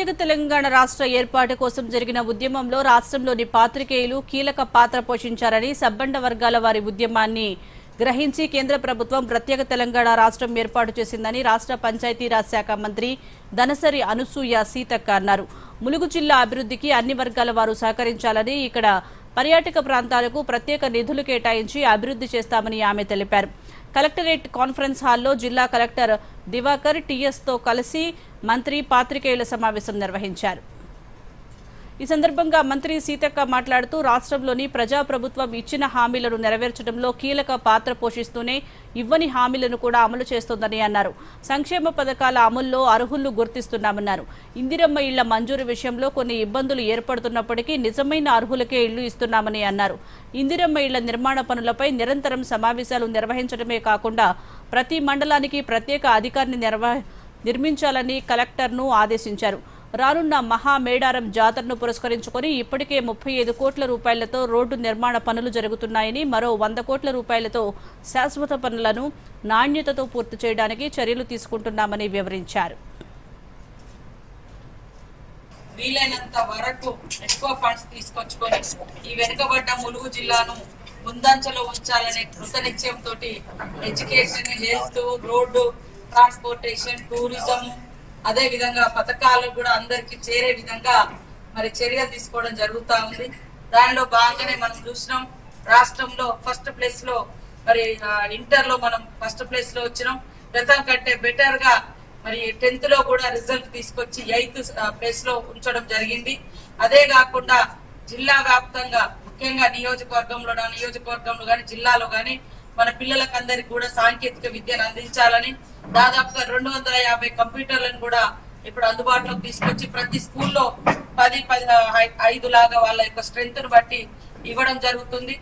ప్రత్యేక తెలంగాణ రాష్ట్ర ఏర్పాటు కోసం జరిగిన ఉద్యమంలో రాష్ట్రంలోని పాత్రికేయులు కీలక పాత్ర పోషించారని సబ్బండ వర్గాల వారి ఉద్యమాన్ని గ్రహించి కేంద్ర ప్రభుత్వం ప్రత్యేక తెలంగాణ రాష్ట్రం ఏర్పాటు చేసిందని రాష్ట్ర పంచాయతీరాజ్ శాఖ మంత్రి దనసరి అనసూయ సీతక్క అన్నారు. ములుగు జిల్లా అభివృద్ధికి అన్ని వర్గాల వారు సహకరించాలని ఇక్కడ పర్యాటక ప్రాంతాలకు ప్రత్యేక నిధులు కేటాయించి అభివృద్ధి చేస్తామని ఆమె తెలిపారు. కలెక్టరేట్ కాన్ఫరెన్స్ హాల్లో జిల్లా కలెక్టర్ దివాకర్ టీఎస్తో కలిసి మంత్రి పాత్రికేయుల సమావేశం నిర్వహించారు. ఈ సందర్భంగా మంత్రి సీతక్క మాట్లాడుతూ రాష్ట్రంలోని ప్రజాప్రభుత్వం ఇచ్చిన హామీలను నెరవేర్చడంలో కీలక పాత్ర పోషిస్తూనే ఇవ్వని హామీలను కూడా అమలు చేస్తోందని అన్నారు. సంక్షేమ పథకాల అమల్లో అర్హులు గుర్తిస్తున్నామన్నారు. ఇందిరమ్మ ఇళ్ళ మంజూరు విషయంలో కొన్ని ఇబ్బందులు ఏర్పడుతున్నప్పటికీ నిజమైన అర్హులకే ఇళ్ళు ఇస్తున్నామని అన్నారు. ఇందిరమ్మ ఇళ్ళ నిర్మాణ పనులపై నిరంతరం సమావేశాలు నిర్వహించడమే కాకుండా ప్రతి మండలానికి ప్రత్యేక అధికారిని నిర్వ నిర్మించాలని కలెక్టర్ను ఆదేశించారు. రానున్న మహా మేడారం జాతరను పురస్కరించుకొని ఇప్పటికే ముప్పై ఐదు కోట్ల రూపాయలతో రోడ్డు నిర్మాణ పనులు జరుగుతున్నాయని మరో వంద కోట్ల రూపాయలతో శాశ్వత పనులను నాణ్యతతో పూర్తి చేయడానికి చర్యలు తీసుకుంటున్నామని వివరించారు. వీలైనంత వరకు ఎక్కువ ఫండ్స్ తీసుకొచ్చుకొని ఈ వెనుకబడ్డ ములుగు జిల్లాను ముందంచలో ఉంచాలనే కృత నిశ్చయంతో education health road transportation tourism అదే విధంగా పథకాలు కూడా అందరికి చేరే విధంగా మరి చర్యలు తీసుకోవడం జరుగుతా ఉంది. దానిలో భాగంగానే మనం చూసినాం రాష్ట్రంలో ఫస్ట్ ప్లేస్లో మరి ఇంటర్లో మనం ఫస్ట్ ప్లేస్లో వచ్చినాం. గతం కంటే బెటర్గా మరి టెన్త్లో కూడా రిజల్ట్ తీసుకొచ్చి ఎయిత్ ప్లేస్లో ఉంచడం జరిగింది. అదే కాకుండా జిల్లా వ్యాప్తంగా ముఖ్యంగా నియోజకవర్గంలో నియోజకవర్గంలో కానీ జిల్లాలో కానీ మన పిల్లలకు అందరికి కూడా సాంకేతిక విద్యను అందించాలని దాదాపుగా రెండు వందల యాభై కంప్యూటర్లను కూడా ఇప్పుడు అందుబాటులోకి తీసుకొచ్చి ప్రతి స్కూల్లో పది పది ఐదు లాగా వాళ్ళ యొక్క స్ట్రెంత్ను బట్టి ఇవ్వడం జరుగుతుంది.